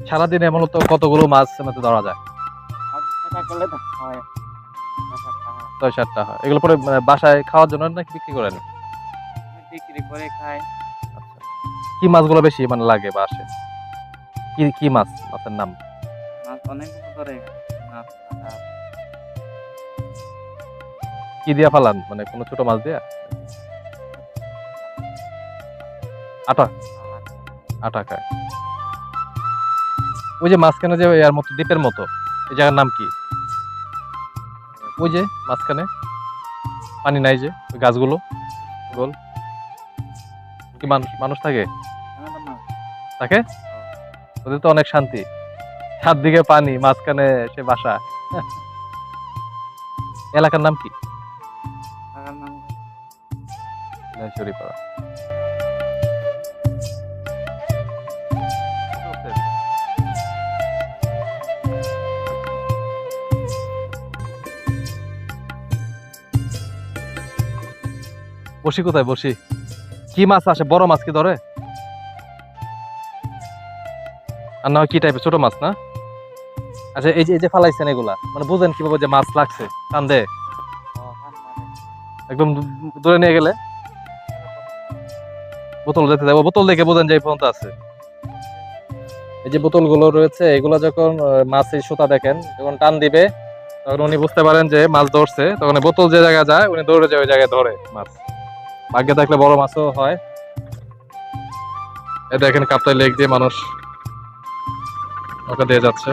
সারাদিনে মূলত কতগুলো মাছ ধরা যায়। ছয় সাতটা হয়। এগুলো পরে বাসায় খাওয়ার জন্য নাকি বিক্রি করেন বিক্রি করে খাই আচ্ছা। কি মাছগুলো বেশি মানে লাগে বা আসে? কি কি মাছ মাছের নাম? মাছ অনেক করে কি দিয়া ফালান? মানে কোনো ছোট মাছ দিয়া? আটা? আটা খায়। ওই যে মাঝখানে যে এর মতো দ্বীপের মতো এই জায়গার নাম কি? ওই যে মাঝখানে পানি নাই যে ওই গাছগুলো গোল। কি মানুষ মানুষ থাকে? থাকে? ওদের তো অনেক শান্তি। চারদিকে পানি মাঝখানে সে বাসা। এলাকার নাম কি? শরীপাড়া বসি কোথায়? বসি। কি মাছ আসে? বড় মাছ কি ধরে? আর না কি টাইপের ছোট মাছ না? আচ্ছা এই যে এই যে ফালাইছেন এগুলা মানে বুঝেন কীভাবে যে মাছ লাগছে কান্দে একদম দূরে নিয়ে গেলে? বোতল যেতে দেবো বোতল দেখে বোঝেন যে এই পর্যন্ত আছে। এই যে বোতলগুলো রয়েছে, এগুলো যখন মাছের সুতা দেখেন, যখন টান দিবে, তখন উনি বুঝতে পারেন যে মাছ ধরছে, তখন বোতল যে জায়গায় যায়, উনি দৌড়ে যায় ওই জায়গায় ধরে মাছ। ভাগ্যে থাকলে বড় মাছও হয়। এটা এখানে কাপ্তায় লেক দিয়ে মানুষ ওকে দিয়ে যাচ্ছে।